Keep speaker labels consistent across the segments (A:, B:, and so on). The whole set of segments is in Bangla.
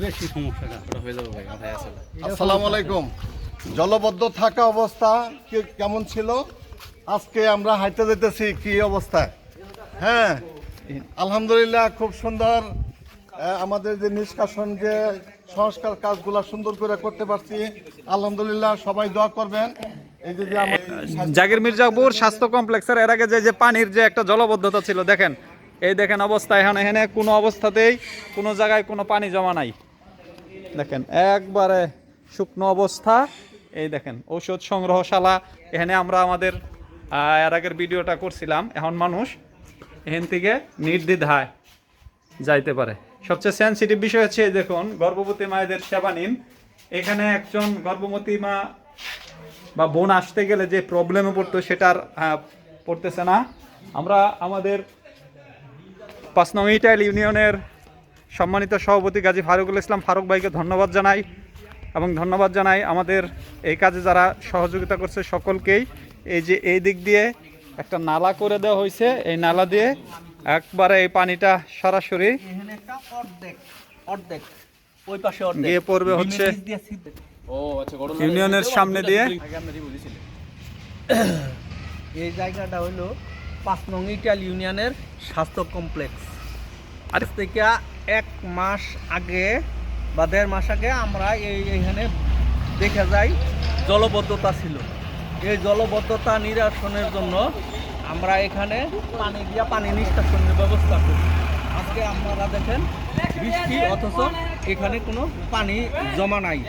A: বেশি সমস্যাটা। হয়ে যাবে ভাই মাথায় আসলে
B: আসসালামু আলাইকুম। জলবদ্ধ থাকা অবস্থা কে- কেমন ছিল? আজকে আমরা হাইতে যেতেছি কি অবস্থায় হ্যাঁ আলহামদুলিল্লাহ খুব সুন্দর। আমাদের যে নিষ্কাশন যে সংস্কার কাজগুলা সুন্দর করে করতে পারছি। আলহামদুলিল্লাহ সবাই দোয়া করবেন। এই যে যে
C: জাগির মির্জাপুর স্বাস্থ্য কমপ্লেক্সের এর আগে যে যে পানির যে একটা জলবদ্ধতা ছিল দেখেন। এই দেখেন অবস্থা এখন এখানে কোনো অবস্থাতেই কোনো জায়গায় কোনো পানি জমা নাই। দেখেন, একবারে শুকনো অবস্থা। এই দেখেন ঔষধ সংগ্রহশালা এখানে আমরা আমাদের এর আগের ভিডিওটা করছিলাম, এখন মানুষ এখান থেকে নির্দ্বিধায় যাইতে পারে। সবচেয়ে সেন্সিটিভ বিষয় হচ্ছে দেখুন, গর্ভবতী মায়েদের সেবা নিন। এখানে একজন গর্ভবতী মা বা বোন আসতে গেলে যে প্রবলেমে পড়তো সেটার পড়তেছে না। আমরা আমাদের পাঁচ নং ইটাইল ইউনিয়নের সম্মানিত সভাপতি গাজী ফারুকুল ইসলাম ফারুক ভাইকে ধন্যবাদ জানাই এবং ধন্যবাদ জানাই আমাদের এই কাজে যারা সহযোগিতা করছে সকলকেই। এই যে এই দিক দিয়ে একটা নালা করে দেওয়া হয়েছে এই নালা দিয়ে একবারে এই পানিটা সরাসরি গিয়ে পড়বে হচ্ছে
A: আচ্ছা
C: ইউনিয়নের সামনে দিয়ে।
D: এই জায়গাটা হলো পাঁচ নং ইটাল ইউনিয়নের স্বাস্থ্য কমপ্লেক্স। আর থেকে এক মাস আগে বা দেড় মাস আগে আমরা এই এখানে দেখা যায় জলবদ্ধতা ছিল। এই জলবদ্ধতা নিরসনের জন্য আমরা এখানে পানি দিয়া পানি নিষ্কাশনের ব্যবস্থা করি। আজকে আপনারা দেখেন বৃষ্টি অথচ এখানে কোনো পানি জমা নাই।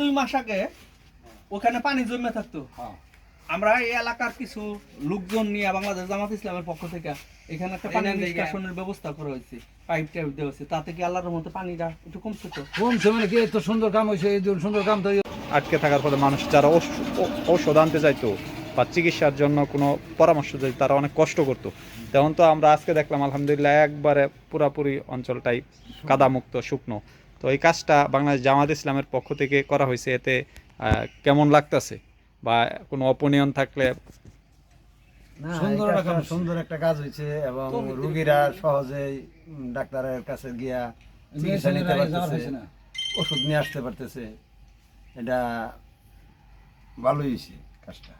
D: দুই মাস আগে ওখানে পানি জমে থাকতো। আমরা এই এলাকার কিছু লোকজন নিয়ে বাংলাদেশ জামাত ইসলামের পক্ষ থেকে এখানে একটা পানি নিষ্কাশনের ব্যবস্থা করা হয়েছে পাইপ টাইপ দেওয়া হয়েছে তাতে কি আল্লাহর মধ্যে পানিটা একটু কমছে তো?
E: কমছে মানে কি এত সুন্দর কাম হয়েছে এই সুন্দর কাম তো
C: আটকে থাকার ফলে মানুষ যারা ঔষধ আনতে চাইতো বা চিকিৎসার জন্য কোনো পরামর্শ চাইতো তারা অনেক কষ্ট করতো। তেমন তো আমরা আজকে দেখলাম আলহামদুলিল্লাহ একবারে পুরাপুরি অঞ্চলটাই কাদামুক্ত শুকনো। তো এই কাজটা বাংলাদেশ জামাত ইসলামের পক্ষ থেকে করা হয়েছে এতে কেমন লাগতেছে? বা কোনো অপনিয়ন থাকলে
E: সুন্দর একটা সুন্দর একটা কাজ হয়েছে এবং রোগীরা সহজেই ডাক্তারের কাছে গিয়া চিকিৎসা নিতে পারতেছে ওষুধ নিয়ে আসতে পারতেছে। এটা ভালোই হয়েছে কাজটা।